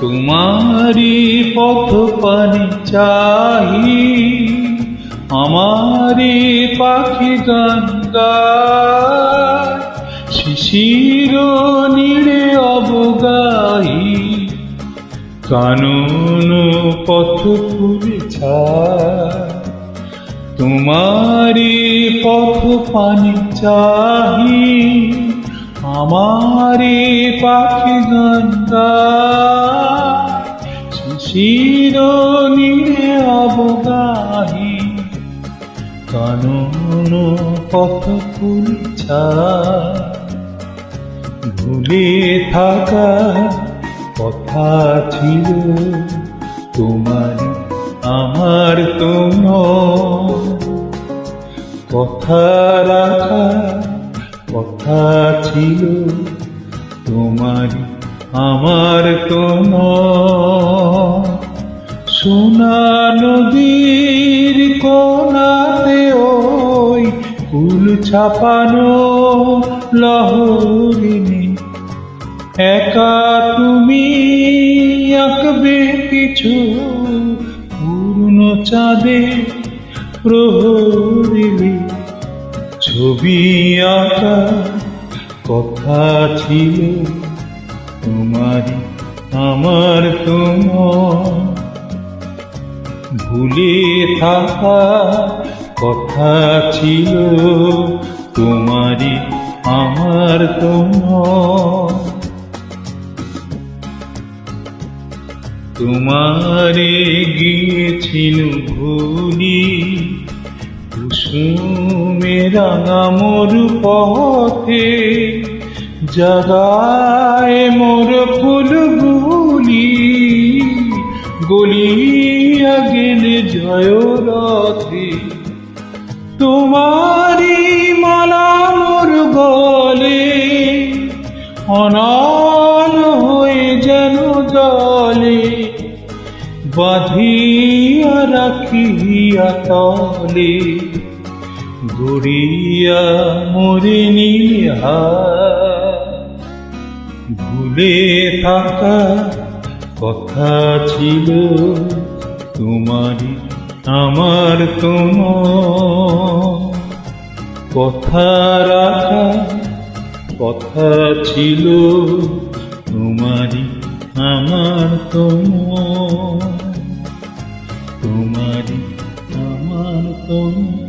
তোমারি পথ পানি চাহি আমারি পাখি গান শিশির নীড়ে অবগাহি, কানন পথ ফুলে তোমারি পথ পানি চাহি আমারি পাখি গঙ্গা নীড়ে অবগাহি, কানন পথ ফুল ছায় ভুলে থাকা কথা ছিল তোমার, আমার তোম কথা রাখা কথা ছিল তোমার আমার তোম সোনা নদীর কোনাতে ওই কুল ছাপানো লহরিনী। একা তুমি আঁকবে কিছু পূর্ণ চাঁদে প্রহরিলি। ছবি আঁকা কথা ছিল তোমারই, আমার তোমার। ভুলে থাকা কথা ছিল তোমারই, আমার তোমার। তোমারে গিয়েছিল ভুলি কুসুমে রাঙা মোর পথে জাগায় মোর ফুলগুলি। গলিয়া গেলে জয় রথে। তোমারি মালা মোর গলে অনল হয়ে যেন জলে। বাঁধিয়া রাখিয়া তলে গড়িয়া মরে নিহা ভুলে থাকা কথা ছিল তোমারই, আমার তোমার। কথা রাখা কথা ছিল তোমারই, আমার তোমার। তোমারই, আমার তোমার।